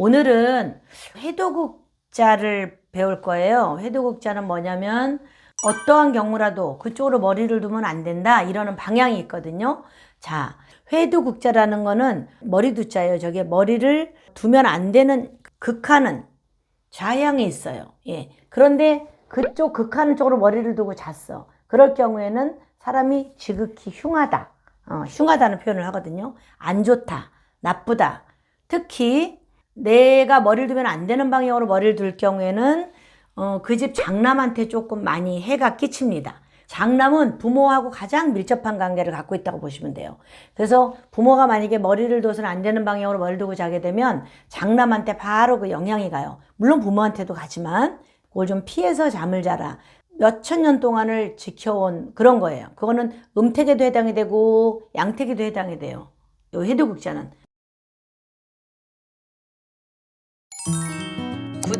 오늘은 회도국자를 배울 거예요. 회도국자는 뭐냐면 어떠한 경우라도 그쪽으로 머리를 두면 안 된다 이러는 방향이 있거든요. 자, 회도국자라는 거는 머리 두자예요. 저게 머리를 두면 안 되는 극한은 좌향에 있어요. 예. 그런데 그쪽 극한 쪽으로 머리를 두고 잤어. 그럴 경우에는 사람이 지극히 흉하다. 어, 흉하다는 표현을 하거든요. 안 좋다. 나쁘다. 특히 내가 머리를 두면 안 되는 방향으로 머리를 둘 경우에는 어, 그 집 장남한테 조금 많이 해가 끼칩니다. 장남은 부모하고 가장 밀접한 관계를 갖고 있다고 보시면 돼요. 그래서 부모가 만약에 머리를 둬서는 안 되는 방향으로 머리를 두고 자게 되면 장남한테 바로 그 영향이 가요. 물론 부모한테도 가지만 그걸 좀 피해서 잠을 자라. 몇 천 년 동안을 지켜온 그런 거예요. 그거는 음택에도 해당이 되고 양택에도 해당이 돼요. 요 해도국자는.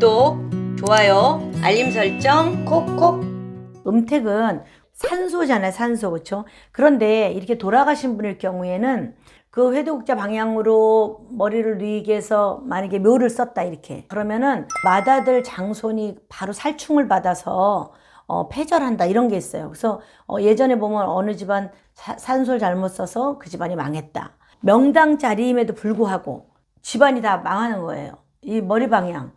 구독, 좋아요, 알림 설정 콕콕. 음택은 산소잖아요, 산소. 그렇죠? 그런데 이렇게 돌아가신 분일 경우에는 그 회도국자 방향으로 머리를 누이게 해서 만약에 묘를 썼다 이렇게 그러면은 마다들 장손이 바로 살충을 받아서 어, 폐절한다 이런 게 있어요. 그래서 어, 예전에 보면 어느 집안 사- 산소를 잘못 써서 그 집안이 망했다. 명당 자리임에도 불구하고 집안이 다 망하는 거예요. 이 머리 방향,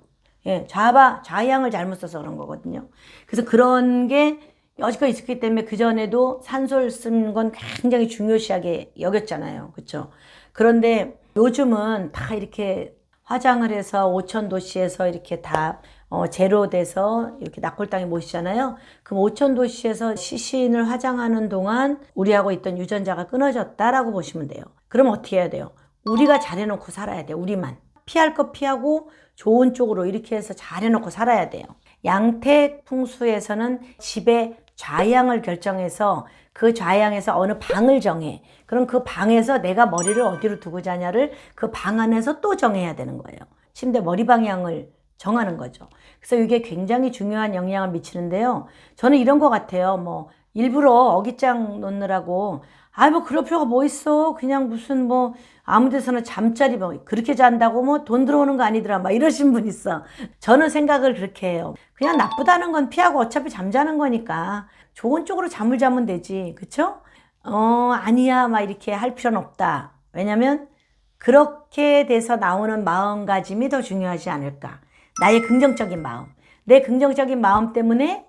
예, 좌바 좌향을 잘못 써서 그런 거거든요. 그래서 그런 게 여지껏 있었기 때문에 그 전에도 산소를 쓰는 건 굉장히 중요시하게 여겼잖아요. 그렇죠? 그런데 요즘은 다 이렇게 화장을 해서 오천 도시에서 이렇게 다 어, 제로 돼서 이렇게 낙골당에 모시잖아요. 그럼 오천 도시에서 시신을 화장하는 동안 우리하고 있던 유전자가 끊어졌다라고 보시면 돼요. 그럼 어떻게 해야 돼요? 우리가 잘해놓고 살아야 돼요. 우리만 피할 거 피하고 좋은 쪽으로 이렇게 해서 잘 해놓고 살아야 돼요. 양택 풍수에서는 집의 좌향을 결정해서 그 좌향에서 어느 방을 정해. 그럼 그 방에서 내가 머리를 어디로 두고 자냐를 그 방 안에서 또 정해야 되는 거예요. 침대 머리 방향을 정하는 거죠. 그래서 이게 굉장히 중요한 영향을 미치는데요. 저는 이런 것 같아요. 뭐 일부러 어깃장 놓느라고 아뭐 그럴 필요가 뭐 있어. 그냥 무슨 뭐 아무 데서나 잠자리 뭐 그렇게 잔다고 뭐 돈 들어오는 거 아니더라. 막 이러신 분 있어. 저는 생각을 그렇게 해요. 그냥 나쁘다는 건 피하고 어차피 잠자는 거니까 좋은 쪽으로 잠을 자면 되지. 그쵸? 어, 아니야. 막 이렇게 할 필요는 없다. 왜냐면 그렇게 돼서 나오는 마음가짐이 더 중요하지 않을까. 나의 긍정적인 마음. 내 긍정적인 마음 때문에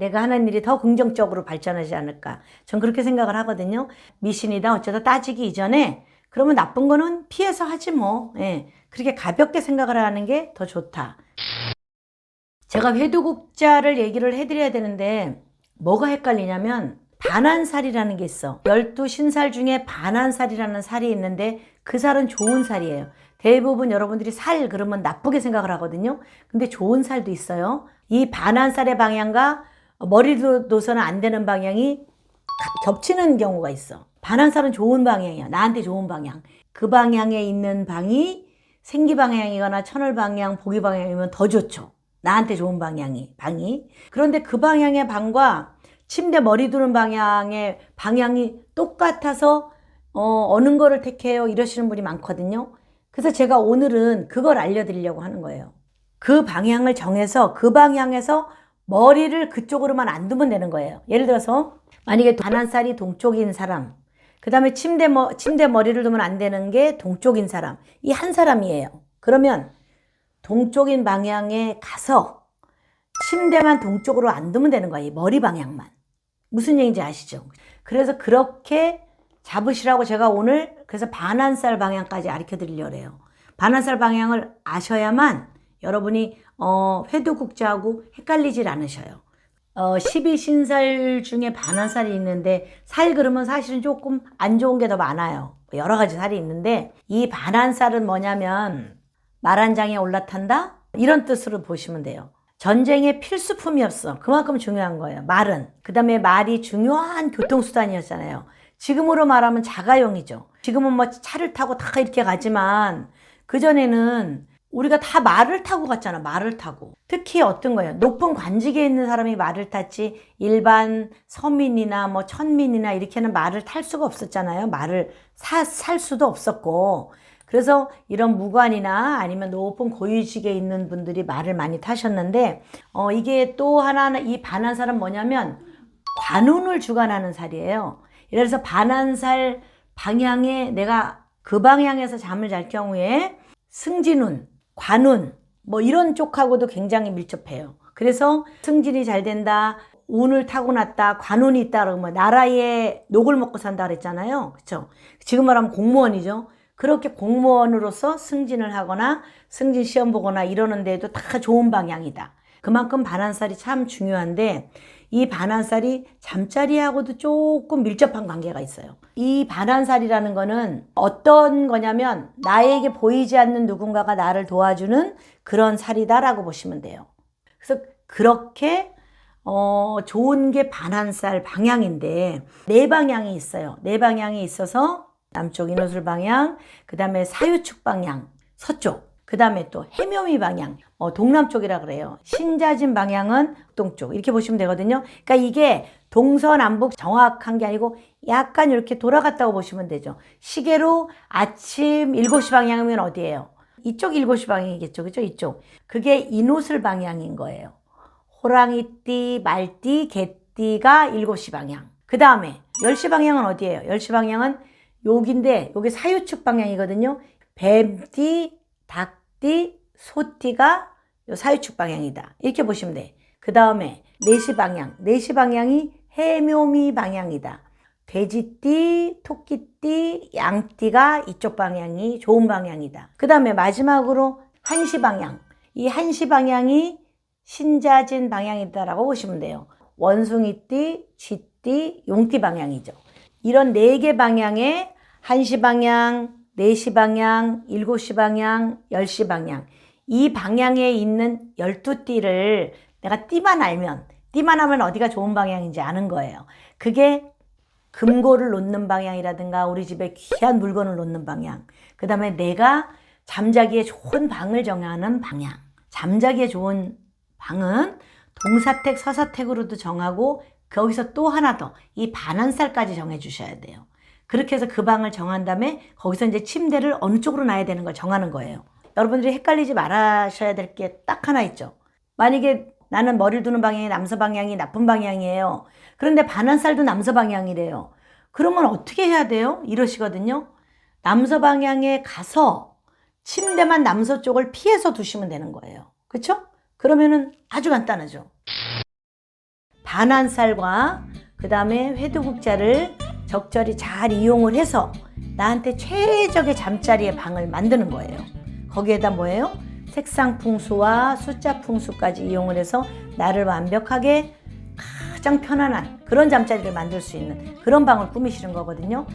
내가 하는 일이 더 긍정적으로 발전하지 않을까. 전 그렇게 생각을 하거든요. 미신이다 어쩌다 따지기 이전에 그러면 나쁜 거는 피해서 하지 뭐. 예. 그렇게 가볍게 생각을 하는 게 더 좋다. 제가 회두국자를 얘기를 해드려야 되는데 뭐가 헷갈리냐면 반한살이라는 게 있어. 열두 신살 중에 반한살이라는 살이 있는데 그 살은 좋은 살이에요. 대부분 여러분들이 살 그러면 나쁘게 생각을 하거든요. 근데 좋은 살도 있어요. 이 반한살의 방향과 머리도 둬서는 안 되는 방향이 겹치는 경우가 있어. 반한살은 좋은 방향이야. 나한테 좋은 방향. 그 방향에 있는 방이 생기 방향이거나 천을 방향, 보기 방향이면 더 좋죠. 나한테 좋은 방향이, 방이. 그런데 그 방향의 방과 침대 머리 두는 방향의 방향이 똑같아서 어, 어느 거를 택해요? 이러시는 분이 많거든요. 그래서 제가 오늘은 그걸 알려드리려고 하는 거예요. 그 방향을 정해서 그 방향에서 머리를 그쪽으로만 안 두면 되는 거예요. 예를 들어서 만약에 반한살이 동쪽인 사람, 그 다음에 침대, 머, 침대 머리를 두면 안 되는 게 동쪽인 사람, 이 한 사람이에요. 그러면 동쪽인 방향에 가서 침대만 동쪽으로 안 두면 되는 거예요. 이 머리 방향만. 무슨 얘기인지 아시죠? 그래서 그렇게 잡으시라고 제가 오늘 그래서 반한살 방향까지 가르쳐 드리려고 해요. 반한살 방향을 아셔야만 여러분이 어, 회도 국자하고 헷갈리질 않으셔요. 어, 12신살 중에 반한살이 있는데 살 그러면 사실은 조금 안 좋은 게 더 많아요. 여러 가지 살이 있는데 이 반한살은 뭐냐면 말한 장에 올라탄다? 이런 뜻으로 보시면 돼요. 전쟁의 필수품이었어. 그만큼 중요한 거예요. 말은. 그 다음에 말이 중요한 교통수단이었잖아요. 지금으로 말하면 자가용이죠. 지금은 뭐 차를 타고 다 이렇게 가지만 그전에는 우리가 다 말을 타고 갔잖아. 말을 타고. 특히 어떤 거예요? 높은 관직에 있는 사람이 말을 탔지 일반 서민이나 뭐 천민이나 이렇게는 말을 탈 수가 없었잖아요. 말을 사, 살 수도 없었고. 그래서 이런 무관이나 아니면 높은 고위직에 있는 분들이 말을 많이 타셨는데 어, 이게 또 하나 이 반한살은 뭐냐면 관운을 주관하는 살이에요. 예를 들어서 반한살 방향에 내가 그 방향에서 잠을 잘 경우에 승진운, 관운 뭐 이런 쪽하고도 굉장히 밀접해요. 그래서 승진이 잘 된다, 운을 타고났다, 관운이 있다 그러면 나라의 녹을 먹고 산다 그랬잖아요. 그렇죠? 지금 말하면 공무원이죠. 그렇게 공무원으로서 승진을 하거나 승진 시험 보거나 이러는 데도 다 좋은 방향이다. 그만큼 반한살이 참 중요한데 이 반한살이 잠자리하고도 조금 밀접한 관계가 있어요. 이 반한살이라는 거는 어떤 거냐면 나에게 보이지 않는 누군가가 나를 도와주는 그런 살이다라고 보시면 돼요. 그래서 그렇게 어, 좋은 게 반한살 방향인데 네 방향이 있어요. 네 방향이 있어서 남쪽 인호술 방향, 그 다음에 사유축 방향, 서쪽, 그 다음에 또 해묘미 방향, 어, 동남쪽이라 그래요. 신자진 방향은 동쪽 이렇게 보시면 되거든요. 그러니까 이게 동서남북 정확한 게 아니고 약간 이렇게 돌아갔다고 보시면 되죠. 시계로 아침 7시 방향이면 어디예요? 이쪽 7시 방향이겠죠. 그죠? 이쪽. 그게 인호술 방향인 거예요. 호랑이띠, 말띠, 개띠가 7시 방향. 그 다음에 10시 방향은 어디예요? 10시 방향은 여기인데 여기 사유축 방향이거든요. 뱀띠, 닭 띠, 소띠가 요 사유축 방향이다. 이렇게 보시면 돼. 그 다음에 4시 방향. 4시 방향이 해묘미 방향이다. 돼지띠, 토끼띠, 양띠가 이쪽 방향이 좋은 방향이다. 그 다음에 마지막으로 1시 방향. 이 1시 방향이 신자진 방향이다라고 보시면 돼요. 원숭이띠, 쥐띠, 용띠 방향이죠. 이런 네 개 방향에 1시 방향, 4시 방향, 7시 방향, 10시 방향. 이 방향에 있는 12띠를 내가 띠만 알면, 띠만 하면 어디가 좋은 방향인지 아는 거예요. 그게 금고를 놓는 방향이라든가 우리 집에 귀한 물건을 놓는 방향. 그 다음에 내가 잠자기에 좋은 방을 정하는 방향. 잠자기에 좋은 방은 동사택, 서사택으로도 정하고 거기서 또 하나 더 이 반한살까지 정해 주셔야 돼요. 그렇게 해서 그 방을 정한 다음에 거기서 이제 침대를 어느 쪽으로 놔야 되는 걸 정하는 거예요. 여러분들이 헷갈리지 말아셔야 될 게 딱 하나 있죠. 만약에 나는 머리를 두는 방향이 남서 방향이 나쁜 방향이에요. 그런데 반한살도 남서 방향이래요. 그러면 어떻게 해야 돼요? 이러시거든요. 남서 방향에 가서 침대만 남서 쪽을 피해서 두시면 되는 거예요. 그렇죠? 그러면은 아주 간단하죠. 반한살과 그 다음에 회두국자를 적절히 잘 이용을 해서 나한테 최적의 잠자리의 방을 만드는 거예요. 거기에다 뭐예요? 색상 풍수와 숫자 풍수까지 이용을 해서 나를 완벽하게 가장 편안한 그런 잠자리를 만들 수 있는 그런 방을 꾸미시는 거거든요.